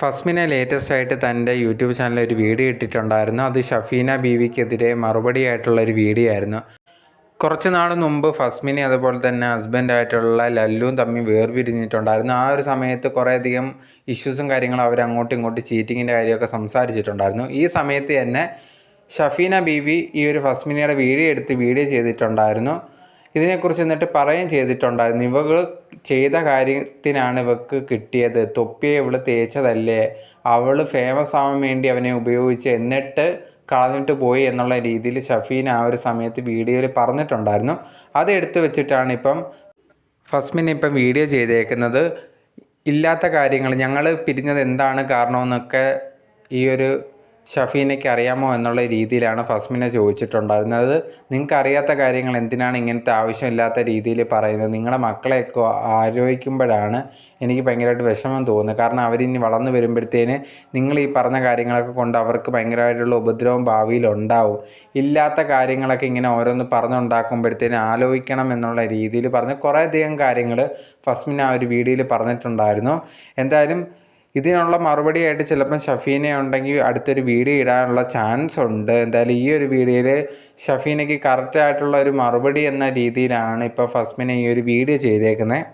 ഫസ്മിനെ latest ആയിട്ട് തന്റെ YouTube ചാനലിൽ ഒരു വീഡിയോ ഇട്ടിട്ടുണ്ടായിരുന്നു. അത് ഷഫീന ബീവിക്കെതിരെ മറുപടി ആയിട്ടുള്ള ഒരു വീഡിയോ ആയിരുന്നു. കുറച്ച് നാൾ മുമ്പ് ഫസ്മിനെ അതുപോലെ തന്നെ ഹസ്ബൻഡായിട്ടുള്ള ലല്ലുവും തമ്മിൽ വേർപിരിഞ്ഞിട്ടുണ്ടായിരുന്നു. ആ ഒരു സമയത്ത് കുറേയധികം ഇഷ്യൂസും കാര്യങ്ങളും അവർ അങ്ങോട്ടും ഇങ്ങോട്ടും ചീറ്റിങ്ങിന്റെ കാര്യമൊക്കെ സംസാരിച്ചിട്ടുണ്ടായിരുന്നു. ഈ സമയത്ത് തന്നെ ഷഫീന ബീവി ഈ ഒരു ഫസ്മിനയുടെ വീഡിയോ എടുത്ത് വീഡിയോ ചെയ്തിട്ടുണ്ടായിരുന്നു. ഇതിനെക്കുറിച്ച് എന്നിട്ട് പറയുകയും ചെയ്തിട്ടുണ്ടായിരുന്നു. ഇവകൾ ചെയ്ത കാര്യത്തിനാണ് ഇവക്ക് കിട്ടിയത്. തൊപ്പിയെ ഇവൾ തേച്ചതല്ലേ? അവൾ ഫേമസ് ആവാൻ വേണ്ടി അവനെ ഉപയോഗിച്ച് എന്നിട്ട് കളഞ്ഞിട്ട് പോയി എന്നുള്ള രീതിയിൽ ഷഫീൻ ആ ഒരു സമയത്ത് വീഡിയോയിൽ പറഞ്ഞിട്ടുണ്ടായിരുന്നു. അത് എടുത്തു വെച്ചിട്ടാണ് ഇപ്പം ഫസ്മിൻ ഇപ്പം വീഡിയോ ചെയ്തേക്കുന്നത്. ഇല്ലാത്ത കാര്യങ്ങൾ ഞങ്ങൾ പിരിഞ്ഞത് എന്താണ് കാരണമെന്നൊക്കെ ഈ ഒരു ഷഫീനയ്ക്ക് അറിയാമോ എന്നുള്ള രീതിയിലാണ് ഫസ്മിനെ ചോദിച്ചിട്ടുണ്ടായിരുന്നത്. നിങ്ങൾക്ക് അറിയാത്ത കാര്യങ്ങൾ എന്തിനാണ് ഇങ്ങനത്തെ ആവശ്യമില്ലാത്ത രീതിയിൽ പറയുന്നത്? നിങ്ങളുടെ മക്കളെയൊക്കെ ആലോചിക്കുമ്പോഴാണ് എനിക്ക് ഭയങ്കരമായിട്ട് വിഷമം തോന്നുന്നത്. കാരണം അവരിനി വളർന്നു വരുമ്പോഴത്തേന് നിങ്ങൾ ഈ പറഞ്ഞ കാര്യങ്ങളൊക്കെ കൊണ്ട് അവർക്ക് ഭയങ്കരമായിട്ടുള്ള ഉപദ്രവം ഭാവിയിൽ ഉണ്ടാവും. ഇല്ലാത്ത കാര്യങ്ങളൊക്കെ ഇങ്ങനെ ഓരോന്ന് പറഞ്ഞുണ്ടാക്കുമ്പോഴത്തേന് ആലോചിക്കണം എന്നുള്ള രീതിയിൽ പറഞ്ഞ് കുറേയധികം കാര്യങ്ങൾ ഫസ്മിന് ആ ഒരു വീഡിയോയിൽ പറഞ്ഞിട്ടുണ്ടായിരുന്നു. എന്തായാലും ഇതിനുള്ള മറുപടിയായിട്ട് ചിലപ്പം ഷഫീന ഉണ്ടെങ്കിൽ അടുത്തൊരു വീഡിയോ ഇടാനുള്ള ചാൻസ് ഉണ്ട്. എന്തായാലും ഈ ഒരു വീഡിയോയിൽ ഷഫീനയ്ക്ക് കറക്റ്റായിട്ടുള്ള ഒരു മറുപടി എന്ന രീതിയിലാണ് ഇപ്പോൾ ഫസ്മിനെ ഈ ഒരു വീഡിയോ ചെയ്തേക്കുന്നത്